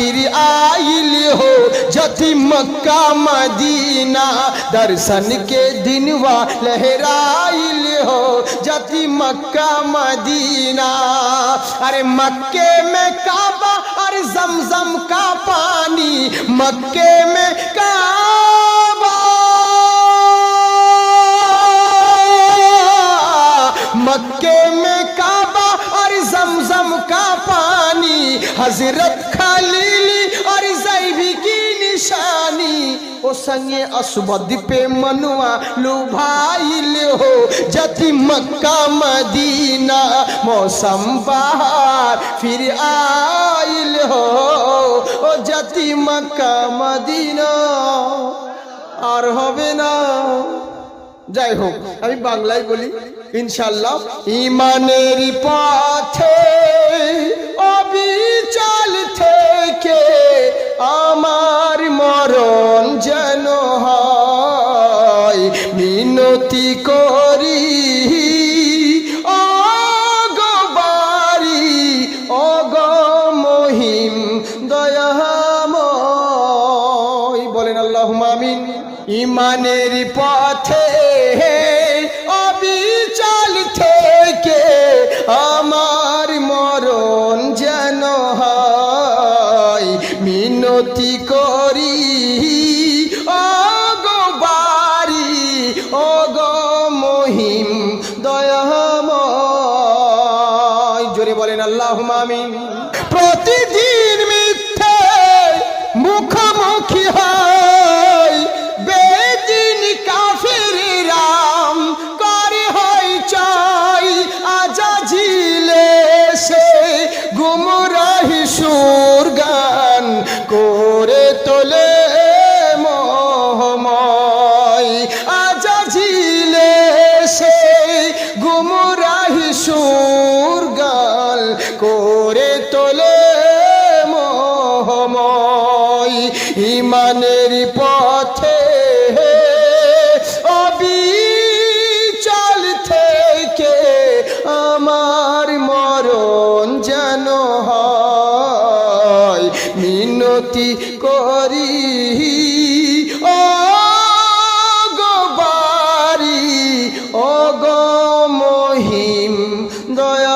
फिर आइल हो जति मक्का मदीना। दर्शन के दिनवा लहराइल हो जति मक्का मदीना। अरे मक्के में काबा अरे जमजम का पानी। मक्के में काबा। मक्के में काबा और जमजम का पानी। हज़रत जैबी নিশানি ও সঙ্গে আসবদ্বীপে মনুয়া লুভাইলে হো যতি মক্কা মদিনা মৌসম বাহার ফির আইল হো ও যতি মক্কা মদিনা আর হবে না। যাই হোক, আমি বাংলায় বলি ইনশাল্লাহ ইমানের পথে, অবিচল থেকে আমার মরণ যেন হয় মিনতি করি। ইমানের পথে অবিচল থেকে আমার মরণ যেন হয়। মিনতি করি। মহিম দয়াময়। জোরে বলেন আল্লাহ আমিন। প্রতিদিন মিথ্যে মুখোমুখি হয়। ইমানের পথে অবিচল থেকে আমার মরণ যেন হয়। মিনতি করি দয়া